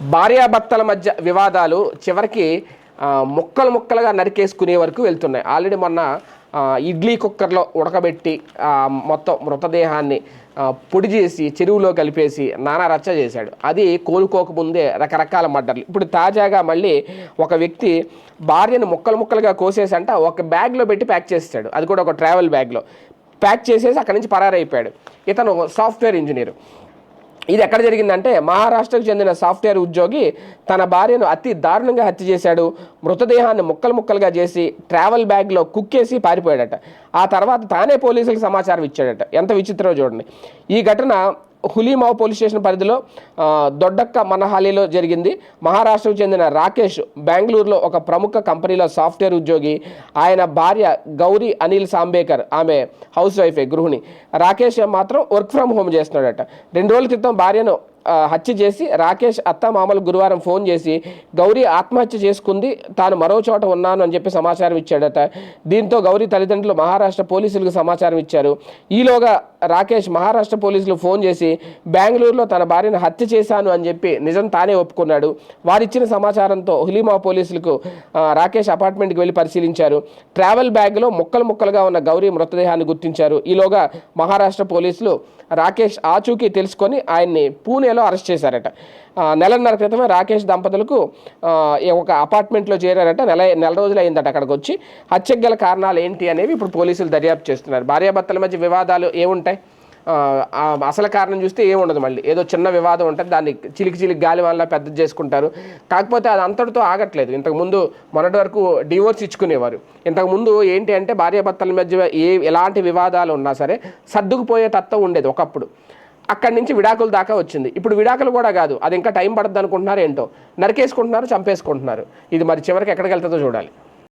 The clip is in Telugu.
భార్యాభర్తల మధ్య వివాదాలు చివరికి ముక్కలు ముక్కలుగా నరికేసుకునే వరకు వెళ్తున్నాయి. ఆల్రెడీ మొన్న ఇడ్లీ కుక్కర్లో ఉడకబెట్టి మొత్తం మృతదేహాన్ని పొడి చేసి చెరువులో కలిపేసి నానా రచ్చ చేశాడు. అది కోలుకోకముందే రకరకాల మర్డర్లు. ఇప్పుడు తాజాగా మళ్ళీ ఒక వ్యక్తి భార్యను ముక్కలు ముక్కలుగా కోసేసంట ఒక బ్యాగ్లో పెట్టి ప్యాక్ చేస్తాడు. అది కూడా ఒక ట్రావెల్ బ్యాగ్లో. ప్యాక్ చేసేసి అక్కడి నుంచి పరారైపోయాడు. ఇతను సాఫ్ట్వేర్ ఇంజనీర్. ఇది ఎక్కడ జరిగిందంటే మహారాష్ట్రకు చెందిన సాఫ్ట్వేర్ ఉద్యోగి తన భార్యను అతి దారుణంగా హత్య చేశాడు. మృతదేహాన్ని ముక్కలు ముక్కలుగా చేసి ట్రావెల్ బ్యాగ్లో కుక్కేసి పారిపోయాడట. ఆ తర్వాత తానే పోలీసులకు సమాచారం ఇచ్చాడట. ఎంత విచిత్రమో చూడండి. ఈ ఘటన హులీమావ్ పోలీస్ స్టేషన్ పరిధిలో దొడ్డక్క మనహాలిలో జరిగింది. మహారాష్ట్రకు చెందిన రాకేష్ బెంగళూరులో ఒక ప్రముఖ కంపెనీలో సాఫ్ట్వేర్ ఉద్యోగి. ఆయన భార్య గౌరీ అనిల్ సాంబేకర్ ఆమె హౌస్ వైఫే గృహిణి. రాకేష్ మాత్రం వర్క్ ఫ్రమ్ హోమ్ చేస్తున్నాడట. రెండు రోజుల క్రితం భార్యను హత్య చేసి రాకేష్ అత్త మామలు గురువారం ఫోన్ చేసి గౌరీ ఆత్మహత్య చేసుకుంది తాను మరో చోట ఉన్నాను అని చెప్పి సమాచారం ఇచ్చాడట. దీంతో గౌరీ తల్లిదండ్రులు మహారాష్ట్ర పోలీసులకు సమాచారం ఇచ్చారు. ఈలోగా రాకేష్ మహారాష్ట్ర పోలీసులు ఫోన్ చేసి బెంగళూరులో తన భార్యను హత్య చేశాను అని చెప్పి నిజం తానే ఒప్పుకున్నాడు. వారిచ్చిన సమాచారంతో హులీమా పోలీసులకు రాకేష్ అపార్ట్మెంట్కి వెళ్ళి పరిశీలించారు. ట్రావెల్ బ్యాగ్లో ముక్కలు ముక్కలుగా ఉన్న గౌరీ మృతదేహాన్ని గుర్తించారు. ఈలోగా మహారాష్ట్ర పోలీసులు రాకేష్ ఆచూకీ తెలుసుకొని ఆయన్ని పూణేలో అరెస్ట్ చేశారట. నెలన్నర క్రితమే రాకేష్ దంపతులకు ఒక అపార్ట్మెంట్లో చేరారట. నెల నెల రోజులు అయిందట అక్కడికి వచ్చి హత్యకు గల కారణాలు ఏంటి అనేవి ఇప్పుడు పోలీసులు దర్యాప్తు చేస్తున్నారు. భార్యాభర్తల మధ్య వివాదాలు ఏముంటాయి? ఆ, అసలు కారణం చూస్తే ఏముండదు మళ్ళీ. ఏదో చిన్న వివాదం ఉంటుంది దాన్ని చిలికి చిలికి గాలి వల్ల పెద్ద చేసుకుంటారు. కాకపోతే అది అంతటితో ఆగట్లేదు. ఇంతకుముందు మొన్నటి వరకు డివోర్స్ ఇచ్చుకునేవారు. ఇంతకుముందు ఏంటి అంటే భార్యాభర్తల మధ్య ఏ ఎలాంటి వివాదాలు ఉన్నా సరే సర్దుకుపోయే తత్వం ఉండేది ఒకప్పుడు. అక్కడి నుంచి విడాకులు దాకా వచ్చింది. ఇప్పుడు విడాకులు కూడా కాదు. అది ఇంకా టైం పడుతుంది అనుకుంటున్నారు ఏంటో. నరికేసుకుంటున్నారు చంపేసుకుంటున్నారు. ఇది మరి చివరికి ఎక్కడికి వెళ్తుందో చూడాలి.